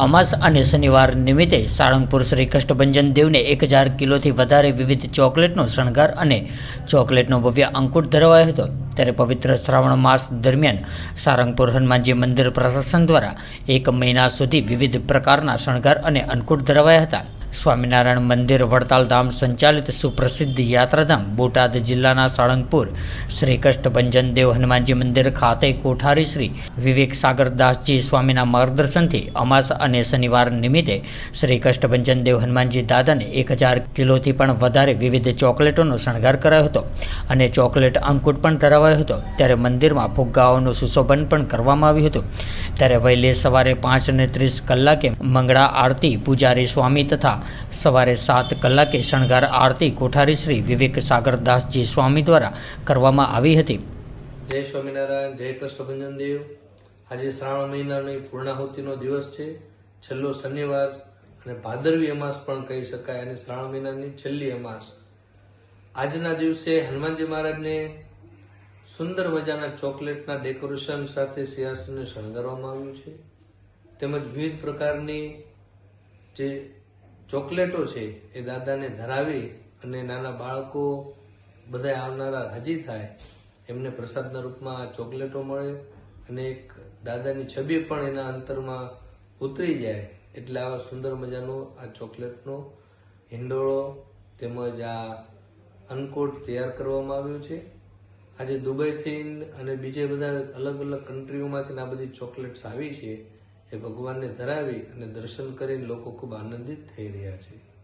અમાસ અને શનિવાર નિમિત્તે સાળંગપુર શ્રી કષ્ટભંજન દેવને એક હજાર કિલોથી વધારે વિવિધ ચોકલેટનો શણગાર અને ચોકલેટનો ભવ્ય અંકુટ ધરાવાયો હતો. ત્યારે પવિત્ર શ્રાવણ માસ દરમિયાન સારંગપુર હનુમાનજી મંદિર પ્રશાસન દ્વારા એક મહિના સુધી વિવિધ પ્રકારના શણગાર અને અંકુટ ધરાવાયા હતા. સ્વામિનારાયણ મંદિર વડતાલ ધામ સંચાલિત સુપ્રસિદ્ધ યાત્રાધામ બોટાદ જિલ્લાના સાળંગપુર, શ્રી કષ્ટભંજન દેવ હનુમાનજી મંદિર ખાતે કોઠારી શ્રી વિવેક સાગરદાસજી સ્વામીના માર્ગદર્શનથી અમાસ અને શનિવાર નિમિત્તે શ્રી કષ્ટભંજન હનુમાનજી દાદાને એક હજાર કિલોથી પણ વધારે વિવિધ ચોકલેટોનો શણગાર કરાયો હતો અને ચોકલેટ અંકુટ પણ ધરાવાયો હતો. ત્યારે મંદિરમાં ફુગ્ગાઓનું સુશોભન પણ કરવામાં આવ્યું હતું. ત્યારે વહેલી સવારે પાંચ અને ત્રીસ કલાકે મંગળા આરતી પૂજારી સ્વામી તથા સવારે સાત કલાકે શણગાર આરતી કોઠારી શ્રી વિવેક સાગરદાસજી સ્વામી દ્વારા કરવામાં આવી હતી. જય સ્વામિનારાયણ, જય કૃષ્ણભંજન દેવ. આજે શ્રાવણ મહિનાની પૂર્ણાહુતિનો દિવસ છે. છેલ્લો શનિવાર અને ભાદરવી અમાસ પણ કહી શકાય અને શ્રાવણ મહિનાની છેલ્લી અમાસ. આજના દિવસે હનુમાનજી મહારાજને સુંદર મજાના ચોકલેટના ડેકોરેશન સાથે સિંહાસનને શણગારવામાં આવ્યું છે. તેમજ વિવિધ પ્રકારની જે ચોકલેટો છે એ દાદાને ધરાવી અને નાના બાળકો બધા આવનારા રાજી થાય, એમને પ્રસાદના રૂપમાં ચોકલેટો મળે અને એક દાદાની છબી પણ એના અંતરમાં ઉતરી જાય એટલે આવા સુંદર મજાનો આ ચોકલેટનો હિંડોળો તેમજ આ અન્નકોટ તૈયાર કરવામાં આવ્યો છે. આજે દુબઈથી અને બીજે બધા અલગ અલગ કન્ટ્રીઓમાંથી આ બધી ચોકલેટ્સ આવી છે. એ ભગવાનને ધરાવી અને દર્શન કરીને લોકો ખૂબ આનંદિત થઈ રહ્યા છે.